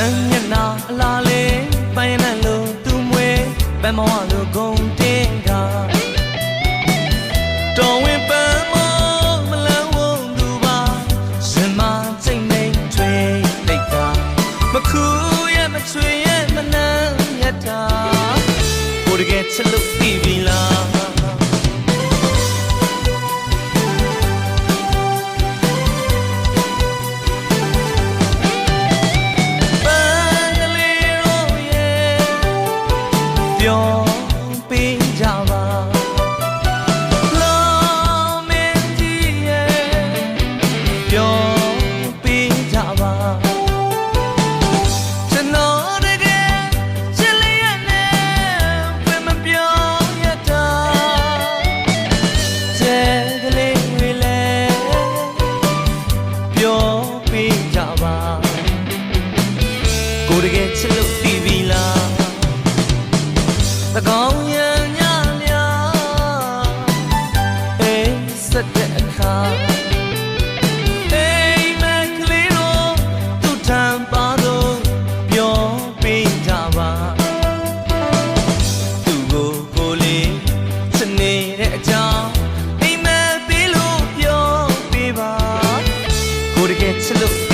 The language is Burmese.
န်းမျက်နှာအလားလေးပိုင်းနဲ့လို့သူမွေပန်းမောင်လိုဂုံတင်ကတော်ဝင်ပန်းမောင်မလန်းဝုံသူပါရှင်မစိတ်နေထွေးတိတ်ကမခူရဲ့မချွေရဲ့မနှမ်းရတာကိုတကယ်ချစ်လို့ပြီး ပြောပေးကြပါလောမင်းကြီးရဲ့ပြောပေးကြပါကျွန်တော်တကယ်ချစ်လျက်နဲ့ဘယ်မပြောရတာကျဲကလေးတွေလည်းပြောပေးကြပါကိုတကယ်ချစ်လို့တည်ပြီလား သကောင်းရံညများအေးစက်တဲ့အခါအေးမကလေးတို့သူ့ထံပါတော့ပြောပေးကြပါသူ့ကိုကိုလေးစနေတဲ့အကြောင်းအိမ်မက်ပေးလို့ပြောပေးပါကိုတကယ်ချစ်လို့တည်ပြီလား